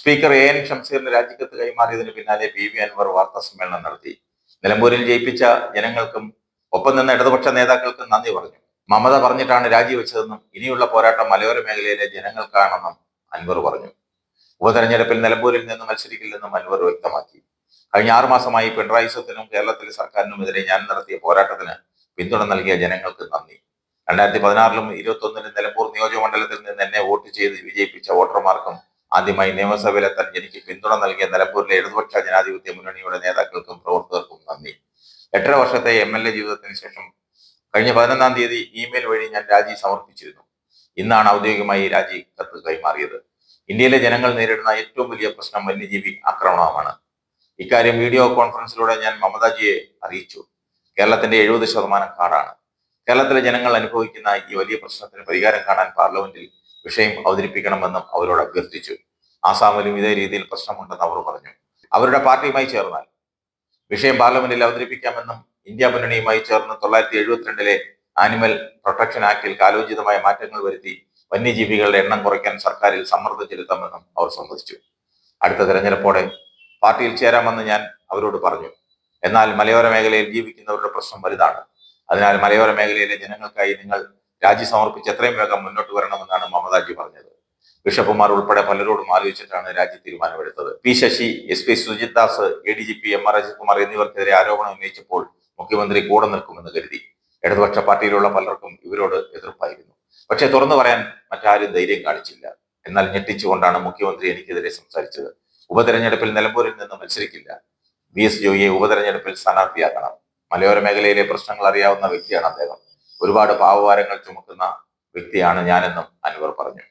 Speaker A N ഷംസീറിന് രാജിക്കത്ത് കൈമാറിയതിന് പിന്നാലെ P V Anwar വാർത്താ സമ്മേളനം നടത്തി. നിലമ്പൂരിൽ ജയിപ്പിച്ച ജനങ്ങൾക്കും ഒപ്പം നിന്ന ഇടതുപക്ഷ നേതാക്കൾക്കും നന്ദി പറഞ്ഞു. മമത പറഞ്ഞിട്ടാണ് രാജിവെച്ചതെന്നും ഇനിയുള്ള പോരാട്ടം മലയോര മേഖലയിലെ ജനങ്ങൾക്കാണെന്നും അൻവർ പറഞ്ഞു. ഉപതെരഞ്ഞെടുപ്പിൽ നിലമ്പൂരിൽ നിന്ന് മത്സരിക്കില്ലെന്നും അൻവർ വ്യക്തമാക്കി. കഴിഞ്ഞ ആറു മാസമായി പിണറായി സ്വത്തിനും കേരളത്തിലെ സർക്കാരിനുമെതിരെ ഞാൻ നടത്തിയ പോരാട്ടത്തിന് പിന്തുണ നൽകിയ ജനങ്ങൾക്ക് നന്ദി. രണ്ടായിരത്തി പതിനാറിലും ഇരുപത്തി ഒന്നിലും നിലമ്പൂർ നിയോജക മണ്ഡലത്തിൽ നിന്ന് എന്നെ വോട്ട് ചെയ്ത് വിജയിപ്പിച്ച വോട്ടർമാർക്കും ആദ്യമായി നിയമസഭയിലെത്താൻ എനിക്ക് പിന്തുണ നൽകിയ നിലമ്പൂരിലെ ഇടതുപക്ഷ ജനാധിപത്യ മുന്നണിയുടെ നേതാക്കൾക്കും പ്രവർത്തകർക്കും നന്ദി. എട്ടര വർഷത്തെ എം എൽ എ ജീവിതത്തിന് ശേഷം കഴിഞ്ഞ പതിനൊന്നാം തീയതി ഇമെയിൽ വഴി ഞാൻ രാജി സമർപ്പിച്ചിരുന്നു. ഇന്നാണ് ഔദ്യോഗികമായി രാജി കത്ത് കൈമാറിയത്. ഇന്ത്യയിലെ ജനങ്ങൾ നേരിടുന്ന ഏറ്റവും വലിയ പ്രശ്നം വന്യജീവി ആക്രമണമാണ്. ഇക്കാര്യം വീഡിയോ കോൺഫറൻസിലൂടെ ഞാൻ മമതാജിയെ അറിയിച്ചു. കേരളത്തിന്റെ എഴുപത് ശതമാനം കാടാണ്. കേരളത്തിലെ ജനങ്ങൾ അനുഭവിക്കുന്ന ഈ വലിയ പ്രശ്നത്തിന് പരിഹാരം കാണാൻ പാർലമെന്റിൽ വിഷയം അവതരിപ്പിക്കണമെന്നും അവരോട് അഭ്യർത്ഥിച്ചു. ആസാമിലും ഇതേ രീതിയിൽ പ്രശ്നമുണ്ടെന്ന് അവർ പറഞ്ഞു. അവരുടെ പാർട്ടിയുമായി ചേർന്നാൽ വിഷയം പാർലമെന്റിൽ അവതരിപ്പിക്കാമെന്നും ഇന്ത്യ മുന്നണിയുമായി ചേർന്ന് തൊള്ളായിരത്തി എഴുപത്തിരണ്ടിലെ ആനിമൽ പ്രൊട്ടക്ഷൻ ആക്ടിൽ കാലോചിതമായ മാറ്റങ്ങൾ വരുത്തി വന്യജീവികളുടെ എണ്ണം കുറയ്ക്കാൻ സർക്കാരിൽ സമ്മർദ്ദം ചെലുത്താമെന്നും അവർ സമ്മതിച്ചു. അടുത്ത തെരഞ്ഞെടുപ്പോടെ പാർട്ടിയിൽ ചേരാമെന്ന് ഞാൻ അവരോട് പറഞ്ഞു. എന്നാൽ മലയോര മേഖലയിൽ ജീവിക്കുന്നവരുടെ പ്രശ്നം വലുതാണ്. അതിനാൽ മലയോര മേഖലയിലെ ജനങ്ങൾക്കായി നിങ്ങൾ രാജി സമർപ്പിച്ച് എത്രയും വേഗം മുന്നോട്ട് വരണമെന്നാണ് മമതാജി പറഞ്ഞത്. ബിഷപ്പുമാർ ഉൾപ്പെടെ പലരോടും ആലോചിച്ചിട്ടാണ് രാജി തീരുമാനമെടുത്തത്. P Sasi S P Sujith Das A D G P M R Ajith Kumar എന്നിവർക്കെതിരെ ആരോപണം ഉന്നയിച്ചപ്പോൾ മുഖ്യമന്ത്രി കൂടെ നിൽക്കുമെന്ന് കരുതി. ഇടതുപക്ഷ പാർട്ടിയിലുള്ള പലർക്കും ഇവരോട് എതിർപ്പായിരുന്നു. പക്ഷെ തുറന്നു പറയാൻ മറ്റാരും ധൈര്യം കാണിച്ചില്ല. എന്നാൽ ഞെട്ടിച്ചുകൊണ്ടാണ് മുഖ്യമന്ത്രി എനിക്കെതിരെ സംസാരിച്ചത്. ഉപതെരഞ്ഞെടുപ്പിൽ നിലമ്പൂരിൽ നിന്ന് മത്സരിക്കില്ല. വി എസ് ജോയിയെ ഉപതെരഞ്ഞെടുപ്പിൽ സ്ഥാനാർത്ഥിയാക്കണം. മലയോര മേഖലയിലെ പ്രശ്നങ്ങൾ അറിയാവുന്ന വ്യക്തിയാണ് അദ്ദേഹം. ഒരുപാട് പാവഭാരങ്ങൾ ചുമക്കുന്ന വ്യക്തിയാണ് ഞാനെന്നും അൻവർ പറഞ്ഞു.